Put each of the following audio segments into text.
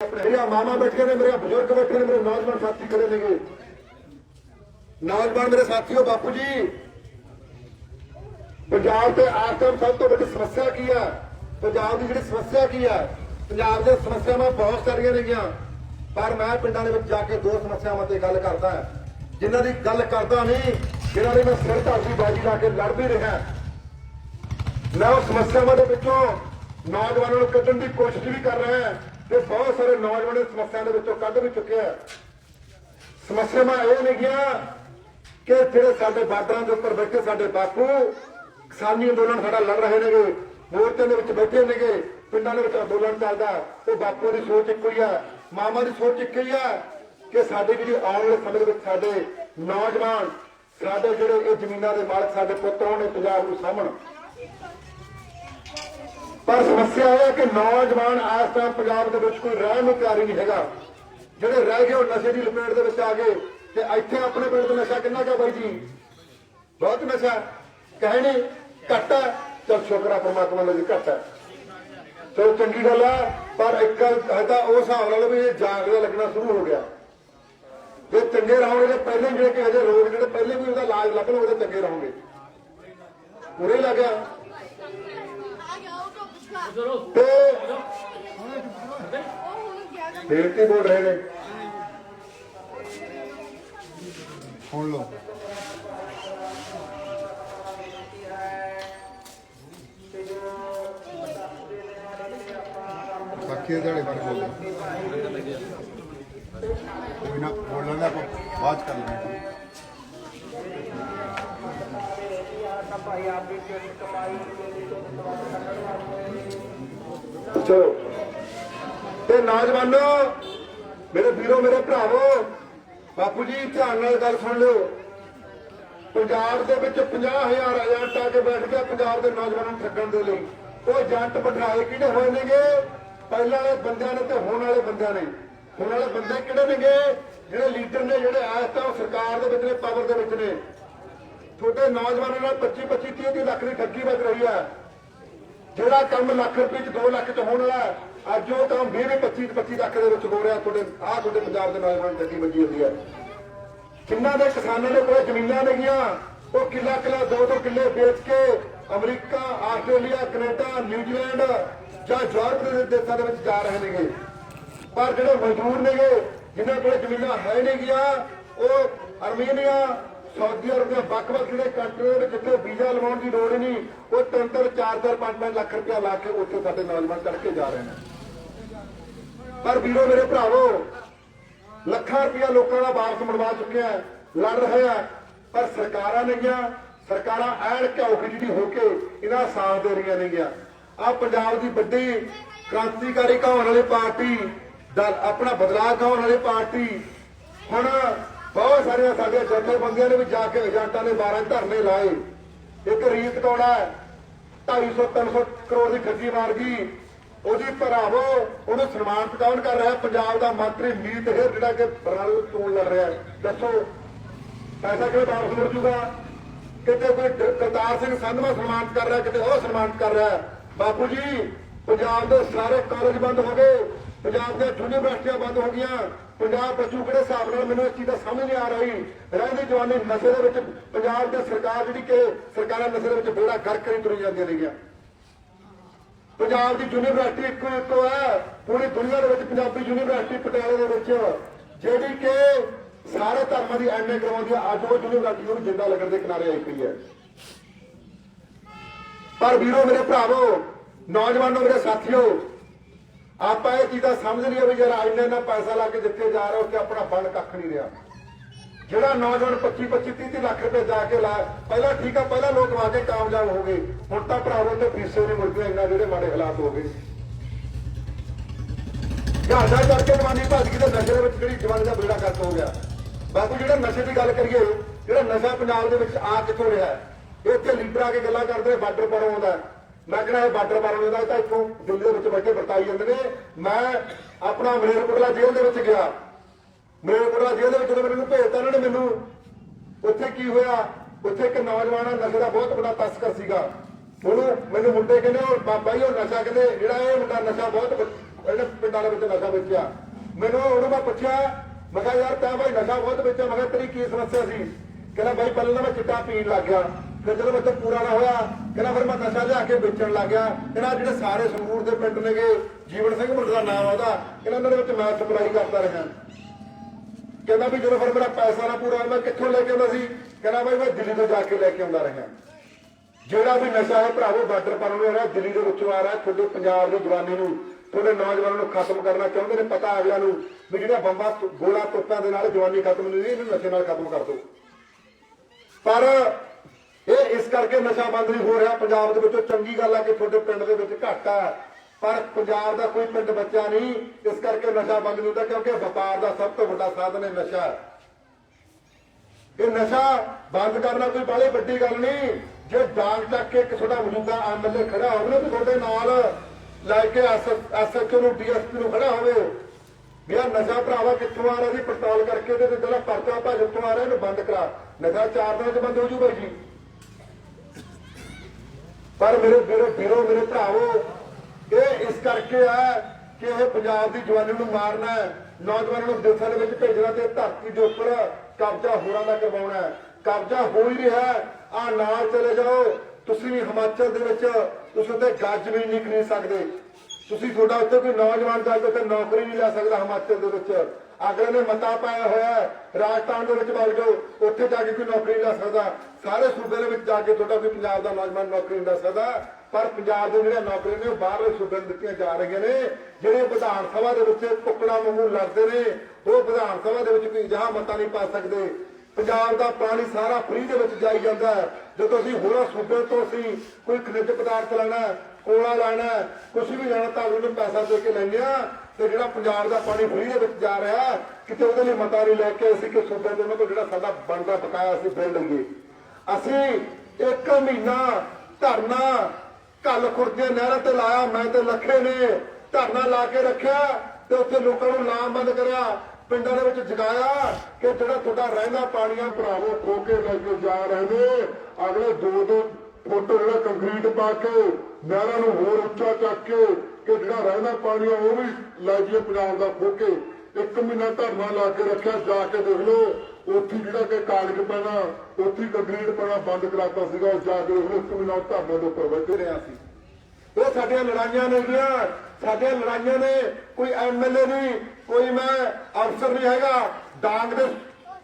ਮੇਰੀਆਂ ਮਾਮਾ ਬੈਠੇ ਨੇ ਮੇਰੇ ਬਜ਼ੁਰਗ ਬੈਠੇ ਨੇ, ਮੇਰੇ ਨੌਜਵਾਨ ਸਾਥੀ ਖੜੇ ਨੇਗੇ। ਨੌਜਵਾਨ ਮੇਰੇ ਸਾਥੀਓ, ਬਾਪੂ ਜੀ, ਪੰਜਾਬ ਤੇ ਆਸ ਸਭ ਤੋਂ ਵੱਡੀ ਸਮੱਸਿਆ ਕੀ ਆ? ਪੰਜਾਬ ਦੀ ਜਿਹੜੀ ਸਮੱਸਿਆ ਕੀ ਆ? ਪੰਜਾਬ ਦੇ ਸਮੱਸਿਆਵਾਂ ਬਹੁਤ ਸਾਰੀਆਂ ਨੇਗੀਆਂ। ਪਰ ਮੈਂ ਪਿੰਡਾਂ ਦੇ ਵਿੱਚ ਜਾ ਕੇ ਦੋ ਸਮੱਸਿਆਵਾਂ ਤੇ ਗੱਲ ਕਰਦਾ ਜਿਨ੍ਹਾਂ ਦੀ ਗੱਲ ਕਰਦਾ ਨਹੀਂ, ਜਿਨ੍ਹਾਂ ਦੀ ਮੈਂ ਸਿਰ ਧਰਤੀ ਬਾਜੀ ਲਾ ਕੇ ਲੜ ਵੀ ਰਿਹਾ। ਮੈਂ ਉਹ ਸਮੱਸਿਆਵਾਂ ਦੇ ਵਿੱਚੋਂ ਨੌਜਵਾਨਾਂ ਨੂੰ ਕੱਢਣ ਦੀ ਕੋਸ਼ਿਸ਼ ਵੀ ਕਰ ਰਿਹਾ ਤੇ ਬਹੁਤ ਸਾਰੇ ਨੌਜਵਾਨ ਇਸ ਸਮੱਸਿਆ ਦੇ ਵਿੱਚੋਂ ਕੱਢ ਵੀ ਚੁੱਕੇ ਆ। ਸਮੱਸਿਆਵਾਂ ਇਹ ਨੇਗੀਆਂ ਕਿ ਜਿਹੜੇ ਸਾਡੇ ਬਾਰਡਰਾਂ ਦੇ ਉੱਪਰ ਬੈਠੇ ਸਾਡੇ ਬਾਪੂ, ਕਿਸਾਨੀ ਅੰਦੋਲਨ ਸਾਡਾ ਲੜ ਰਹੇ ਨੇਗੇ ਮੋਰਚੇ ਦੇ ਵਿੱਚ ਬੈਠੇ ਨੇਗੇ, ਪਿੰਡਾਂ ਦੇ ਵਿੱਚ ਅੰਦੋਲਨ ਚੱਲਦਾ। ਉਹ ਬਾਪੂ ਦੀ ਸੋਚ ਇੱਕੋ ਹੀ ਆ, ਮਾਮਾ ਦੀ ਸੋਚ ਇੱਕੋ ਹੀ ਆ ਕਿ ਸਾਡੇ ਜਿਹੜੀ ਆਉਣ ਵਾਲੇ ਸਮੇਂ ਦੇ ਵਿੱਚ ਸਾਡੇ ਨੌਜਵਾਨ, ਸਾਡੇ ਜਿਹੜੇ ਇਹ ਜ਼ਮੀਨਾਂ ਦੇ ਮਾਲਕ, ਸਾਡੇ ਪੁੱਤ ਹੋਣ ਇਹ ਪੰਜਾਬ ਨੂੰ ਸਾਂਭਣ। ਪਰ ਸਮੱਸਿਆ ਇਹ ਹੈ ਕਿ ਨੌਜਵਾਨ ਇਸ ਟਾਈਮ ਪੰਜਾਬ ਦੇ ਵਿੱਚ ਕੋਈ ਰਹਿਣ ਨੂੰ ਤਿਆਰ ਨਹੀਂ ਹੈਗਾ। ਜਿਹੜੇ ਰਹਿ ਗਏ ਉਹ ਨਸ਼ੇ ਦੀ ਲਪੇਟ ਦੇ ਵਿੱਚ ਆ ਗਏ ਤੇ ਇੱਥੇ ਆਪਣੇ ਪਿੰਡ ਤੋਂ ਨਸ਼ਾ ਕਿੰਨਾ ਕਾ ਬਾਈ ਜੀ? ਬਹੁਤ ਨਸ਼ਾ ਕਹੇ ਘੱਟ ਹੈ। ਚਲ ਸ਼ੁਕਰ ਆ ਪਰਮਾਤਮਾ ਦਾ ਜੀ, ਘੱਟ ਹੈ। ਚਲੋ ਚੰਗੀ ਗੱਲ ਹੈ ਪਰ ਇੱਕ ਗੱਲ ਹੈ ਤਾਂ ਉਹ ਹਿਸਾਬ ਨਾਲ ਵੀ ਇਹ ਜਾਗਦਾ ਲੱਗਣਾ ਸ਼ੁਰੂ ਹੋ ਗਿਆ। ਜੇ ਚੰਗੇ ਰਹੋਗੇ ਜੇ ਪਹਿਲੇ ਜਿਹੜੇ ਕਿ ਹਜੇ ਰੋਗ ਜਿਹੜੇ ਪਹਿਲੇ ਵੀ ਉਹਦਾ ਇਲਾਜ ਲੱਭਣ ਉਹਦੇ ਚੰਗੇ ਰਹੋਗੇ। ਪੂਰੇ ਲੱਗਿਆ ਤੇ ਬੇਨਤੀ ਬੋਲ ਰਹੇ ਨੇ? ਸੁਣ ਲਓ। ਬਾਕੀ ਦੇ ਬਾਰੇ ਬੋਲੋ। ਕੋਈ ਨਾ ਬੋਲਣਾ ਆਪਾਂ, ਬਾਅਦ 'ਚ ਕਰ ਲੈਂਦੇ ਚਲੋ ਤੇ ਨੌਜਵਾਨੋ, ਮੇਰੇ ਵੀਰੋ, ਮੇਰੇ ਭਰਾਵੋ, ਬਾਪੂ ਜੀ, ਧਿਆਨ ਨਾਲ ਗੱਲ ਸੁਣ ਲਿਓ। ਪੰਜਾਬ ਦੇ ਵਿੱਚ 50000 ਏਜੰਟ ਆ ਕੇ ਬੈਠ ਗਿਆ ਪੰਜਾਬ ਦੇ ਨੌਜਵਾਨਾਂ ਨੂੰ ਠੱਗਣ ਦੇ ਲਈ। ਉਹ ਏਜੰਟ ਬਿਠਾਏ ਕਿਹੜੇ ਹੋਏ ਨੇਗੇ? ਪਹਿਲਾਂ ਵਾਲੇ ਬੰਦਿਆਂ ਨੇ ਤੇ ਹੁਣ ਵਾਲੇ ਬੰਦਿਆਂ ਨੇ। ਹੁਣ ਵਾਲੇ ਬੰਦੇ ਕਿਹੜੇ ਨੇਗੇ? ਜਿਹੜੇ ਲੀਡਰ ਨੇ, ਜਿਹੜੇ ਆਸ ਤਾਂ ਸਰਕਾਰ ਦੇ ਵਿੱਚ ਨੇ ਪਾਵਰ ਦੇ ਵਿੱਚ ਨੇ। ਤੁਹਾਡੇ ਨੌਜਵਾਨਾਂ ਨਾਲ 25 25 30 30 ਲੱਖ ਦੀ ਠੱਗੀ ਵੱਜ ਰਹੀ ਹੈ। ਜਿਹੜਾ ਕੰਮ ਲੱਖ ਰੁਪਏ ਚ 2 ਲੱਖ ਚ ਹੋਣ ਵਾਲਾ ਅੱਜ ਉਹ ਕੰਮ 20 25 25 ਲੱਖ ਦੇ ਵਿੱਚ ਹੋ ਰਿਹਾ ਤੁਹਾਡੇ, ਆਹ ਤੁਹਾਡੇ ਪੰਜਾਬ ਦੇ ਨੌਜਵਾਨ ਦੀ ਵੱਜੀ ਹੁੰਦੀ ਹੈ। ਕਿੰਨਾ ਦੇ ਕਿਸਾਨਾਂ ਦੇ ਕੋਲ ਜ਼ਮੀਨਾਂ ਨੇਗੀਆਂ ਉਹ ਕਿੱਲਾ ਕਿੱਲਾ, ਦੋ ਦੋ ਕਿੱਲੇ ਵੇਚ ਕੇ America, Australia, Canada, New Zealand ਜਾਂ ਯੂਰਪ ਦੇ ਦੇਸ਼ਾਂ ਦੇ ਵਿੱਚ ਜਾ ਰਹੇ ਨੇਗੇ। ਪਰ ਜਿਹੜੇ ਮਜ਼ਦੂਰ ਨੇਗੇ, ਜਿਨ੍ਹਾਂ ਕੋਲ ਜ਼ਮੀਨਾਂ ਹੈ ਨੇਗੀਆਂ ਉਹ ਅਰਮੀਨੀਆ ਸਾਊਦੀ ਅਰਬ ਦੇ ਵੱਖ-ਵੱਖ ਜਿਹੜੇ ਕੰਟਰੀ ਦੇ ਜਿੱਥੇ ਵੀਜ਼ਾ ਲਵਾਉਣ ਦੀ ਲੋੜ ਹੀ ਨਹੀਂ ਉਹ ਤਿੰਨ ਤਿੰਨ ਚਾਰ ਚਾਰ ਪੰਜ ਪੰਜ ਲੱਖ ਰੁਪਇਆ ਲਾ ਕੇ ਉੱਥੇ ਸਾਡੇ ਨੌਜਵਾਨ ਚੜ ਜਾ ਰਹੇ ਨੇ। ਪਰ ਵੀਰੋ ਮੇਰੇ ਭਰਾਵੋ ਲੱਖਾਂ ਰੁਪਇਆ ਲੋਕਾਂ ਦਾ ਵਾਪਸ ਮੁੜਵਾ ਚੁੱਕਿਆ ਹੈ, ਲੜ ਰਹੇ ਪਰ ਸਰਕਾਰਾਂ ਨੇਗੀਆਂ ਸਰਕਾਰਾਂ ਐਨ ਘਿਓ ਖਿਚੜੀ ਹੋ ਕੇ ਇਹਨਾਂ ਸਾਥ ਦੇ ਰਹੀਆਂ ਨੇਗੀਆਂ ਆ ਪੰਜਾਬ ਦੀ ਵੱਡੀ ਕ੍ਰਾਂਤੀਕਾਰੀ ਕਹਾਉਣ ਵਾਲੀ ਪਾਰਟੀ ਦਾ ਆਪਣਾ ਬਦਲਾਅ ਕਹਾਉਣ ਵਾਲੀ ਪਾਰਟੀ ਹੁਣ ਸਾਰੀਆਂ ਸਾਡੇ ਜਥੇਬੰਦੀਆਂ ਨੇ ਵੀ ਜਾ ਕੇ ਏਜੰਟਾਂ ਨੇ 12 ਧਰਨੇ ਲਾਏ। ਇੱਕ ਰੀਤ ਕੌੜਾ 250 300 ਕਰੋੜ ਦੀ ਠੱਗੀ ਮਾਰ ਗਈ। ਉਹਦੀ ਭਰਾਵੋ, ਉਹਨੂੰ ਸਨਮਾਨਿਤ ਕੌਣ ਕਰ ਰਿਹਾ ਪੰਜਾਬ ਦਾ ਮੰਤਰੀ ਮੀਤ ਹੇਰ, ਜਿਹੜਾ ਕਿ ਬਰਾਲ ਤੋਂ ਲੜ ਰਿਹਾ ਦੱਸੋ, ਪੈਸਾ ਕਿਵੇਂ ਵਾਪਸ ਮੁੜ ਜੂਗਾ? ਕਿਤੇ ਕੋਈ ਕਰਤਾਰ ਸਿੰਘ ਸੰਧਵਾ ਸਨਮਾਨਿਤ ਕਰ ਰਿਹਾ, ਕਿਤੇ ਉਹ ਸਨਮਾਨਿਤ ਕਰ ਰਿਹਾ ਬਾਪੂ ਜੀ, ਪੰਜਾਬ ਦੇ ਸਾਰੇ ਕਾਲਜ ਬੰਦ ਹੋ ਗਏ। ਪੰਜਾਬ ਦੀਆਂ ਯੂਨੀਵਰਸਿਟੀਆਂ ਬੰਦ ਹੋ ਗਈਆਂ। ਪੰਜਾਬ ਬਚੂ ਕਿਹੜੇ ਹਿਸਾਬ ਨਾਲ ਮੈਨੂੰ ਇਸ ਚੀਜ਼ ਦਾ ਸਮਝ ਨਹੀਂ ਆ ਰਹੀ? ਰਹਿੰਦੀ ਜਵਾਨੀ ਨਸ਼ੇ ਦੇ ਵਿੱਚ ਪੰਜਾਬ ਦੀ ਸਰਕਾਰ ਜਿਹੜੀ ਕਿ ਸਰਕਾਰਾਂ ਨਸ਼ੇ ਦੇ ਵਿੱਚ ਬੇੜਾ ਗਰਕ ਕਰੀ ਤੁਰੀ ਜਾਂਦੀਆਂ ਨੇਗੀਆਂ ਪੰਜਾਬ ਦੀ ਯੂਨੀਵਰਸਿਟੀ ਇੱਕੋ ਇੱਕੋ ਹੈ, ਪੂਰੀ ਦੁਨੀਆ ਦੇ ਵਿੱਚ ਪੰਜਾਬੀ ਯੂਨੀਵਰਸਿਟੀ ਪਟਿਆਲੇ ਦੇ ਵਿੱਚ। ਜਿਹੜੀ ਕਿ ਸਾਰੇ ਧਰਮਾਂ ਦੀ ਐਮਏ ਕਰਵਾਉਂਦੀ ਹੈ, ਅੱਜ ਉਹ ਯੂਨੀਵਰਸਿਟੀ ਨੂੰ ਜਿੰਦਾ ਲੱਗਣ ਦੇ ਕਿਨਾਰੇ ਆਈ ਪਈ ਹੈ। ਪਰ ਵੀਰੋ, ਮੇਰੇ ਭਰਾਵੋ, ਨੌਜਵਾਨੋ, ਮੇਰੇ ਸਾਥੀਓ ਆਪਾਂ ਇਹ ਚੀਜ਼ਾਂ ਸਮਝ ਲਈਏ ਵੀ ਜਰਾ ਇੰਨਾ ਇੰਨਾ ਪੈਸਾ ਲਾ ਕੇ ਜਿੱਥੇ ਜਾ ਰਿਹਾ ਉੱਥੇ ਆਪਣਾ ਬਣ ਕੱਖ ਨਹੀਂ ਰਿਹਾ। ਜਿਹੜਾ ਨੌਜਵਾਨ 25 25 30 30 ਲੱਖ ਰੁਪਏ ਜਾ ਕੇ ਲਾ, ਪਹਿਲਾਂ ਠੀਕ ਆ, ਪਹਿਲਾਂ ਲੋਕ ਵਾ ਕੇ ਕਾਮਯਾਬ ਹੋ ਗਏ। ਹੁਣ ਤਾਂ ਭਰਾਵੋ ਤੇ ਫੀਸੇ ਨਹੀਂ ਮੁੜਦੀਆਂ, ਇੰਨਾ ਜਿਹੜੇ ਮਾੜੇ ਹਾਲਾਤ ਹੋ ਗਏ। ਜਹਾਜ਼ਾ ਚੜ ਜਵਾਨੀ ਭੱਜ ਗਈ ਤੇ ਨਸ਼ੇ ਦੇ ਵਿੱਚ ਜਿਹੜੀ ਜਵਾਨੀ ਦਾ ਬੇੜਾ ਕਰਤ ਹੋ ਗਿਆ। ਬਾਪੂ ਜਿਹੜਾ ਨਸ਼ੇ ਦੀ ਗੱਲ ਕਰੀਏ, ਜਿਹੜਾ ਨਸ਼ਾ ਪੰਜਾਬ ਦੇ ਵਿੱਚ ਆ ਕਿੱਥੋਂ ਰਿਹਾ ਇਹ ਇੱਥੇ ਲੀਡਰ ਆ ਕੇ ਗੱਲਾਂ ਕਰਦੇ, ਬਾਰਡਰ ਪਰ ਆਉਂਦਾ ਮੈਂ ਕਹਿੰਦਾ ਇਹ ਬਾਰਡਰ ਪਾਰੋਂ ਆਉਂਦਾ ਤਾਂ ਇੱਥੋਂ ਦਿੱਲੀ ਦੇ ਵਿੱਚ ਬੈਠੇ ਵਰਤਾਈ ਜਾਂਦੇ ਨੇ। ਮੈਂ ਆਪਣਾ ਮਲੇਰਕੋਟਲਾ ਜੇਲ੍ਹ ਦੇ ਵਿੱਚ ਗਿਆ। ਮਲੇਰਕੋਟਲਾ ਜੇਲ੍ਹ ਦੇ ਵਿੱਚ ਜਦੋਂ ਮੈਨੂੰ ਭੇਜਤਾ, ਉਹਨਾਂ ਨੇ ਮੈਨੂੰ ਉੱਥੇ ਕੀ ਹੋਇਆ? ਉੱਥੇ ਇੱਕ ਨੌਜਵਾਨ ਨਸ਼ੇ ਦਾ ਬਹੁਤ ਵੱਡਾ ਤਸਕਰ ਸੀਗਾ। ਉਹਨੂੰ ਮੈਨੂੰ ਮੁੰਡੇ ਕਹਿੰਦੇ, ਉਹ ਬਾਬਾ ਜੀ, ਉਹ ਨਸ਼ਾ ਕਹਿੰਦੇ, ਜਿਹੜਾ ਇਹ ਮੁੰਡਾ ਨਸ਼ਾ ਬਹੁਤ ਇਹਨੇ ਪਿੰਡਾਂ ਦੇ ਵਿੱਚ ਨਸ਼ਾ ਵੇਚਿਆ। ਮੈਨੂੰ ਉਹਨੂੰ ਮੈਂ ਪੁੱਛਿਆ, ਮੈਂ ਕਿਹਾ, ਯਾਰ ਤੈਂ ਭਾਈ ਨਸ਼ਾ ਬਹੁਤ ਵੇਚਿਆ। ਮੈਂ ਕਿਹਾ, ਤੇਰੀ ਕੀ ਸਮੱਸਿਆ ਸੀ? ਕਹਿੰਦਾ ਭਾਈ ਪਹਿਲਾਂ ਤਾਂ ਮੈਂ ਚਿੱਟਾ ਪੀਣ ਲੱਗ ਗਿਆ। ਫਿਰ ਜਦੋਂ ਮੈਂ ਪੂਰਾ ਨਾ ਹੋਇਆ, ਕਹਿੰਦਾ ਫਿਰ ਮੈਂ ਨਸ਼ਾ ਲਿਆ ਕੇ ਵੇਚਣ ਲੱਗ ਗਿਆ। ਕਹਿੰਦਾ ਜਿਹੜੇ ਸਾਰੇ ਸੰਗਰੂਰ ਦੇ ਪਿੰਡ ਨੇਗੇ, ਜੀਵਨ ਸਿੰਘ ਮੁੰਡੇ ਦਾ ਨਾਮ ਆ ਕਹਿੰਦਾ ਉਹਨਾਂ ਦੇ ਵਿੱਚ ਮੈਂ ਸਪਲਾਈ ਕਰਦਾ ਰਿਹਾ। ਕਹਿੰਦਾ ਵੀ ਜਦੋਂ ਫਿਰ ਮੇਰਾ ਪੈਸਾ ਨਾ ਪੂਰਾ ਮੈਂ ਕਿੱਥੋਂ ਲੈ ਕੇ ਆਉਂਦਾ ਸੀ? ਕਹਿੰਦਾ ਭਾਈ ਮੈਂ ਦਿੱਲੀ ਤੋਂ ਜਾ ਕੇ ਲੈ ਕੇ ਆਉਂਦਾ ਰਿਹਾ। ਜਿਹੜਾ ਵੀ ਨਸ਼ਾ ਹੈ ਭਰਾਵੋ ਬਾਰਡਰ ਪਰ ਨੂੰ ਆ ਰਿਹਾ ਦਿੱਲੀ ਦੇ ਵਿੱਚੋਂ ਆ ਰਿਹਾ, ਤੁਹਾਡੇ ਪੰਜਾਬ ਦੀ ਜਵਾਨੀ ਨੂੰ, ਤੁਹਾਡੇ ਨੌਜਵਾਨਾਂ ਨੂੰ ਖਤਮ ਕਰਨਾ ਚਾਹੁੰਦੇ ਨੇ, ਪਤਾ ਅਗਲਿਆਂ ਨੂੰ, ਵੀ ਜਿਹੜਾ ਬੰਬਾ ਗੋਲਾ ਤੋਪਾਂ ਦੇ ਨਾਲ ਜਵਾਨੀ ਖਤਮ ਨਹੀਂ ਹੋਈ, ਇਹਨੂੰ ਨਸ਼ੇ ਨਾਲ ਖਤਮ ਕਰ ਦਿਓ। ਪਰ ਇਹ ਇਸ ਕਰਕੇ ਨਸ਼ਾ ਬੰਦ ਨਹੀਂ ਹੋ ਰਿਹਾ। ਪੰਜਾਬ ਦੇ ਵਿੱਚੋਂ ਚੰਗੀ ਗੱਲ ਆ ਕਿ ਤੁਹਾਡੇ ਪਿੰਡ ਦੇ ਵਿੱਚ ਘੱਟ ਆ ਪਰ ਪੰਜਾਬ ਦਾ ਕੋਈ ਪਿੰਡ ਬੱਚਾ ਨਹੀਂ, ਇਸ ਕਰਕੇ ਨਸ਼ਾ ਬੰਦ ਨਹੀਂ ਹੁੰਦਾ, ਕਿਉਂਕਿ ਵਪਾਰ ਦਾ ਸਭ ਤੋਂ ਵੱਡਾ ਸਾਧਨ ਹੈ ਨਸ਼ਾ ਇਹ ਨਸ਼ਾ ਬੰਦ ਕਰਨਾ ਕੋਈ ਬਾਹਲੀ ਵੱਡੀ ਗੱਲ ਨਹੀਂ। ਜੇ ਡਾਂਗ ਚੱਕ ਕੇ ਇੱਕ ਤੁਹਾਡਾ ਮੌਜੂਦਾ ਐਮਐਲਏ ਖੜਾ ਹੋਵੇ ਨਾ ਤੁਹਾਡੇ ਨਾਲ ਲੈ ਕੇ ਐਸਐਚਓ ਨੂੰ ਡੀਐਸਪੀ ਨੂੰ ਖੜਾ ਹੋਵੇ। ਵੀ ਆਹ ਨਸ਼ਾ ਭਰਾਵਾ ਕਿੱਥੋਂ ਆ ਰਿਹਾ ਸੀ ਪੜਤਾਲ ਕਰਕੇ ਤੇ ਜਿਹੜਾ ਪਰਚਾ ਭਾਜ ਕਿੱਥੋਂ ਆ ਰਿਹਾ, ਇਹਨੂੰ ਬੰਦ ਕਰਾ। ਨਸ਼ਾ ਚਾਰ ਦਿਨਾਂ ਚ ਬੰਦ ਹੋ ਜੂ ਬਾਈ ਜੀ। ਪਰ ਮੇਰੇ ਵੀਰੋ ਵੀਰੋ, ਮੇਰੇ ਭਰਾਵੋ, ਇਹ ਇਸ ਕਰਕੇ ਆ ਕਿ ਇਹ ਪੰਜਾਬ ਦੀ ਜਵਾਨੀ ਨੂੰ ਮਾਰਨਾ ਹੈ। ਨੌਜਵਾਨਾਂ ਨੂੰ ਦੇਸ਼ਾਂ ਦੇ ਵਿੱਚ ਭੇਜਣਾ ਤੇ ਧਰਤੀ ਦੇ ਉੱਪਰ ਕਬਜ਼ਾ ਹੋਰਾਂ ਦਾ ਕਰਵਾਉਣਾ ਹੈ। ਕਬਜ਼ਾ ਹੋ ਹੀ ਰਿਹਾ ਆ ਨਾਲ ਚਲੇ ਜਾਓ। ਤੁਸੀਂ ਵੀ ਹਿਮਾਚਲ ਦੇ ਵਿੱਚ ਤੁਸੀਂ ਉੱਤੇ ਗੱਜ ਵੀ ਨਹੀਂ ਖਰੀਦ ਸਕਦੇ। ਤੁਸੀਂ ਤੁਹਾਡਾ ਉੱਥੇ ਕੋਈ ਨੌਜਵਾਨ ਜਾ ਕੇ ਉੱਥੇ ਨੌਕਰੀ ਨਹੀਂ ਲੈ ਸਕਦਾ ਹਿਮਾਚਲ ਦੇ ਵਿੱਚ। ਅਗਲੇ ਨੇ ਮਤਾ ਪਾਇਆ ਹੋਇਆ ਰਾਜਸਥਾਨ ਦੇ ਵਿੱਚ ਵਗ ਜਾਓ ਉੱਥੇ ਜਾ ਕੇ ਕੋਈ ਨੌਕਰੀ ਨਹੀਂ ਲੈ ਸਕਦਾ। ਸਾਰੇ ਸੂਬੇ ਦੇ ਵਿੱਚ ਜਾ ਕੇ ਤੁਹਾਡਾ ਕੋਈ ਪੰਜਾਬ ਦਾ ਨੌਜਵਾਨ ਨੌਕਰੀ ਨਹੀਂ ਲੈ ਸਕਦਾ। ਪਰ ਪੰਜਾਬ ਦੇ ਜਿਹੜੇ ਨੌਕਰੀ ਨੇ ਉਹ ਬਾਹਰਲੇ ਸੂਬੇ ਨੂੰ ਦਿੱਤੀਆਂ ਜਾ ਰਹੀਆਂ ਨੇ। ਜਿਹੜੇ ਵਿਧਾਨ ਸਭਾ ਦੇ ਵਿੱਚ ਟੁਕੜਾ ਵਾਂਗੂ ਲੜਦੇ ਨੇ ਉਹ ਵਿਧਾਨ ਸਭਾ ਦੇ ਵਿੱਚ ਕੋਈ ਜਹਾਂ ਮਤਾ ਨਹੀਂ ਪਾ ਸਕਦੇ। ਪੰਜਾਬ ਦਾ ਪਾਣੀ ਸਾਰਾ ਫ੍ਰੀ ਦੇ ਵਿੱਚ ਜਾਈ ਜਾਂਦਾ ਜਦੋਂ ਅਸੀਂ ਹੋਰਾਂ ਸੂਬੇ ਤੋਂ ਅਸੀਂ ਕੋਈ ਖਣਿਜ ਪਦਾਰਥ ਲੈਣਾ ਕੋਲਾ ਲੈਣਾ ਹੈ, ਕੁਛ ਵੀ ਲੈਣਾ ਤਾਂ ਉਹਨੂੰ ਪੈਸਾ ਦੇ ਕੇ ਲੈਂਦੇ ਆ ਤੇ ਜਿਹੜਾ ਪੰਜਾਬ ਦਾ ਪਾਣੀ ਫ੍ਰੀ ਦੇ ਵਿੱਚ ਜਾ ਰਿਹਾ ਕਿਤੇ ਉਹਦੇ ਲਈ ਮਤਾ ਨਹੀਂ ਲੈ ਕੇ ਅਸੀਂ ਕਿ ਸੂਬੇ ਦੇ ਉਹਨਾਂ ਕੋਲ ਜਿਹੜਾ ਸਾਡਾ ਬਣਦਾ ਬਕਾਇਆ ਅਸੀਂ ਬਿੱਲ ਲਈਏ। ਅਸੀਂ ਇੱਕ ਮਹੀਨਾ ਧਰਨਾ ਕੱਲ ਖੁਰਦੀਆਂ ਨਹਿਰਾਂ ਤੇ ਲਾਇਆ, ਮੈਂ ਤੇ ਲੱਖੇ ਨੇ ਧਰਨਾ ਲਾ ਕੇ ਰੱਖਿਆ ਤੇ ਉੱਥੇ ਲੋਕਾਂ ਨੂੰ ਲਾਮਬੰਦ ਕਰਿਆ, ਪਿੰਡਾਂ ਦੇ ਵਿੱਚ ਜਗਾਇਆ ਕਿ ਜਿਹੜਾ ਤੁਹਾਡਾ ਰਹਿੰਦਾ ਪਾਣੀਆਂ ਭਰਾਵੋ, ਖੋ ਲੈ ਕੇ ਜਾ ਰਹੇ ਨੇ। ਅਗਲੇ ਦੋ ਦੋ ਫੁੱਟ ਜਿਹੜਾ ਕੰਕਰੀਟ ਪਾ ਕੇ ਨਹਿਰਾਂ ਨੂੰ ਹੋਰ ਉੱਚਾ ਚੱਕ ਕੇ ਕਿ ਜਿਹੜਾ ਰਹਿੰਦਾ ਪਾਣੀ ਆ ਉਹ ਵੀ ਲੈ ਪੰਜਾਬ ਦਾ ਖੋ ਇੱਕ ਮਹੀਨਾ ਧਰਨਾ ਲਾ ਕੇ ਰੱਖਿਆ, ਜਾ ਕੇ ਦੇਖ ਲਓ। ਉੱਥੇ ਜਿਹੜਾ ਕਿ ਕਾਗਜ਼ ਪੈਣਾ, ਉੱਥੇ ਹੀ ਕੰਕਰੀਟ ਪੈਣਾ ਬੰਦ ਕਰਾਤਾ ਸੀਗਾ, ਉਹ ਜਾ ਕੇ ਦੇਖ ਲਓ, ਇੱਕ ਮਹੀਨਾ ਉਹ ਧਰਨੇ ਦੇ ਉੱਪਰ ਬੈਠੇ ਰਿਹਾ ਸੀ ਉਹ ਸਾਡੀਆਂ ਲੜਾਈਆਂ ਨੇ ਗੀਆਂ ਸਾਡੀਆਂ ਲੜਾਈਆਂ ਨੇ। ਕੋਈ ਐਮਐਲਏ ਨਹੀਂ, ਕੋਈ ਮੈਂ ਅਫਸਰ ਨਹੀਂ ਹੈਗਾ। ਡਾਂਗ ਦੇ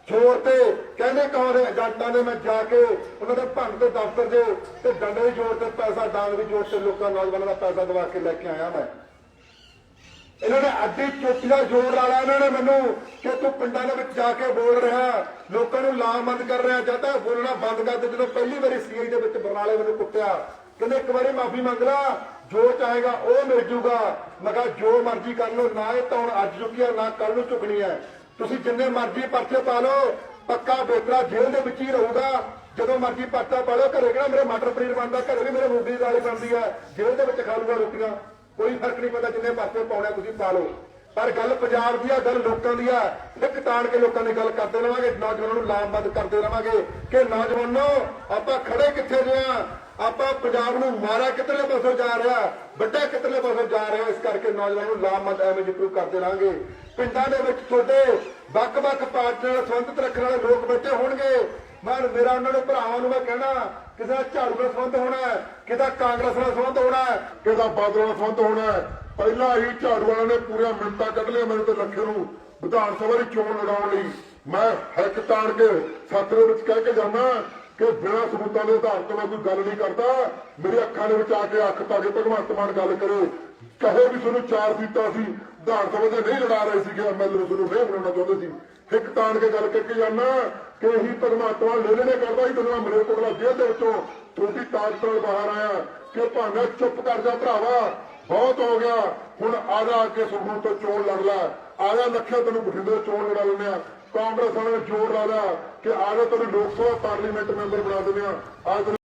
ਜੋਰ ਤੇ ਕਹਿੰਦੇ ਕੌਣ ਹੈ? ਏਜੰਟਾਂ ਨੇ ਮੈਂ ਜਾ ਕੇ ਉਹਨਾਂ ਦੇ ਭੰਗ ਦੇ ਦਫ਼ਤਰ ਦੇ ਤੇ ਡੰਡੇ ਦੀ ਜੋੜ ਤੇ ਪੈਸਾ ਡਾਂਗ ਦੀ ਜੋੜ ਤੇ ਲੋਕਾਂ ਨੌਜਵਾਨਾਂ ਦਾ ਪੈਸਾ ਦਵਾ ਕੇ ਲੈ ਕੇ ਆਇਆ ਮੈਂ। ਇਹਨਾਂ ਨੇ ਅੱਧੀ ਚੋਟੀ ਦਾ ਜੋਰ ਲਾ ਲਿਆ। ਇਹਨਾਂ ਨੇ ਮੈਨੂੰ ਕਿ ਤੂੰ ਪਿੰਡਾਂ ਦੇ ਵਿੱਚ ਜਾ ਕੇ ਬੋਲ ਰਿਹਾ, ਲੋਕਾਂ ਨੂੰ ਲਾਮਬੰਦ ਕਰ ਰਿਹਾ ਜਦ ਤੱਕ ਬੋਲਣਾ ਬੰਦ ਕਰ ਦੇ। ਜਦੋਂ ਪਹਿਲੀ ਵਾਰੀ ਸੀਆਈ ਦੇ ਵਿੱਚ ਬਰਨਾਲੇ ਮੈਨੂੰ ਕੁੱਟਿਆ, ਕਹਿੰਦੇ ਇੱਕ ਵਾਰੀ ਮਾਫੀ ਮੰਗ ਲਾ, ਜੋ ਚਾਹੇਗਾ ਉਹ ਮਿਲ ਜੂਗਾ। ਮੈਂ ਕਿਹਾ ਜੋ ਮਰਜ਼ੀ ਕਰ ਲਓ, ਨਾ ਇਹ ਤਾਂ ਹੁਣ ਅੱਜ ਚੁੱਕੀ ਹੈ ਨਾ ਕੱਲ ਨੂੰ ਚੁੱਕਣੀ ਹੈ। ਤੁਸੀਂ ਜਿੰਨੇ ਮਰਜ਼ੀ ਪਰਚੇ ਪਾ ਲਓ, ਪੱਕਾ ਬੇਤਰਾ ਜੇਲ੍ਹ ਦੇ ਵਿੱਚ ਹੀ ਰਹੂਗਾ। ਜਦੋਂ ਮਰਜ਼ੀ ਪਰਚਾ ਪਾ ਲਓ, ਘਰੇ ਕਿਹੜਾ ਮੇਰੇ ਮਟਰ ਪਨੀਰ ਬਣਦਾ, ਘਰੇ ਵੀ ਮੇਰੇ ਮੂੰਗੀ ਦੀ ਦਾਲ ਬਣਦੀ ਹੈ ਜੇਲ੍ਹ ਦੇ ਵਿੱਚ ਖਾ ਲੂਗਾ ਰੋਟੀਆਂ। ਕੋਈ ਫ਼ਰਕ ਨਹੀਂ ਪੈਂਦਾ ਜਿੰਨੇ ਪਰਚੇ ਪਾਉਣੇ ਤੁਸੀਂ ਪਾ ਲਓ। ਪਰ ਗੱਲ ਪੰਜਾਬ ਦੀ ਆ, ਗੱਲ ਲੋਕਾਂ ਦੀ ਆ। ਇੱਕ ਤਾਣ ਕੇ ਲੋਕਾਂ ਦੀ ਗੱਲ ਕਰਦੇ ਰਵਾਂਗੇ, ਨੌਜਵਾਨਾਂ ਨੂੰ ਲਾਮਬੰਦ ਕਰਦੇ ਰਵਾਂਗੇ ਕਿ ਨੌਜਵਾਨੋ, ਆਪਾਂ ਖੜੇ ਕਿੱਥੇ ਜੇ ਆ? ਆਪਾਂ ਪੰਜਾਬ ਨੂੰ ਮਾਰਾ ਕਿਤਨੇ ਪਾਸੇ ਜਾ ਰਿਹਾ, ਵੱਡਾ ਕਿਤਨੇ ਪਾਸੋਂ ਜਾ ਰਿਹਾ, ਇਸ ਕਰਕੇ ਨੌਜਵਾਨਾਂ ਨੂੰ ਲਾਮਬੰਦ ਐਵੇਂ ਜਿਕਰੂ ਕਰਦੇ ਰਹਾਂਗੇ ਪਿੰਡਾਂ ਦੇ ਵਿੱਚ ਤੁਹਾਡੇ ਵੱਖ-ਵੱਖ ਪਾਰਟੀਆਂ ਨਾਲ ਸੰਬੰਧਿਤ ਰੱਖਣ ਵਾਲੇ ਲੋਕ ਬੈਠੇ ਹੋਣਗੇ। ਮੈਂ ਮੇਰਾ ਉਹਨਾਂ ਨੂੰ ਭਰਾਵਾਂ ਨੂੰ ਮੈਂ ਕਹਿਣਾ, ਕਿਸੇ ਦਾ ਝਾੜੂ ਨਾਲ ਸੰਬੰਧ ਹੋਣਾ ਹੈ, ਕਿਸੇ ਦਾ ਕਾਂਗਰਸ ਨਾਲ ਸੰਬੰਧ ਹੋਣਾ ਹੈ, ਕਿਸੇ ਦਾ ਬਾਦਲ ਨਾਲ ਸੰਬੰਧ ਹੋਣਾ ਹੈ। ਪਹਿਲਾਂ ਹੀ ਝਾੜੂ ਵਾਲਿਆਂ ਨੇ ਪੂਰੀਆਂ ਮਿੰਟਾਂ ਕੱਢ ਲਿਆ ਮੇਰੇ ਤੇ ਲੱਖੇ ਨੂੰ ਵਿਧਾਨ ਸਭਾ ਦੀ ਚੋਣ ਲੜਾਉਣ ਲਈ। ਮੈਂ ਹੱਕ ਤਾੜ ਕੇ ਸੱਤ ਦੇ ਵਿੱਚ ਕਹਿ ਕੇ ਜਾਂਦਾ ਕਿ ਬਿਨਾਂ ਸਬੂਤਾਂ ਦੇ ਆਧਾਰ ਤੋਂ ਮੈਂ ਕੋਈ ਗੱਲ ਨਹੀਂ ਕਰਦਾ। ਮੇਰੀ ਅੱਖਾਂ ਦੇ ਵਿੱਚ ਆ ਕੇ ਅੱਖ ਪਾ ਕੇ ਭਗਵੰਤ ਮਾਨ ਗੱਲ ਕਰੇ। ਕਹੇ ਵੀ ਤੁਹਾਨੂੰ ਚਾਰ ਸੀਟਾਂ ਸੀ ਵਿਧਾਨ ਸਭਾ ਦੇ ਨਹੀਂ ਲੜਾ ਰਹੇ ਸੀਗੇ ਐਮਐਲਏ ਤੁਹਾਨੂੰ ਨਹੀਂ ਬਣਾਉਣਾ ਚਾਹੁੰਦੇ ਸੀ। ਹਿੱਕ ਤਾਣ ਕੇ ਗੱਲ ਕਰਕੇ ਜਾਣਾ ਕਿ ਇਹੀ ਭਗਵੰਤ ਲੈਣੇ ਨੇ ਕਰਦਾ ਹੀ ਤੈਨੂੰ ਮਰੇ ਕੋਟਲਾ ਜੇਲ੍ਹ ਦੇ ਵਿੱਚੋਂ ਤੁਹਾਡੀ ਤਾਕਤ ਨਾਲ ਬਾਹਰ ਆਇਆ ਕਿ ਭਾਵੇਂ ਚੁੱਪ ਕਰ ਜਾ ਭਰਾਵਾ, ਬਹੁਤ ਹੋ ਗਿਆ। ਹੁਣ ਆਦਾ ਕੇ ਸੁਖੂ ਤੋਂ ਚੋਣ ਲੜ ਲੈ। ਆਇਆ ਲੱਖਿਆ ਤੈਨੂੰ ਬਠਿੰਡੇ ਚੋਣ ਲੜਾ ਲੈਂਦੇ ਆ। ਕਾਂਗਰਸ ਵਾਲੇ ਨੇ ਜੋਰ ਲਾ ਲਿਆ। ਕਿ ਆਜਾ ਤੈਨੂੰ ਲੋਕ ਸਭਾ ਪਾਰਲੀਮੈਂਟ ਮੈਂਬਰ ਬਣਾ ਦਿੰਦੇ ਆ। ਆ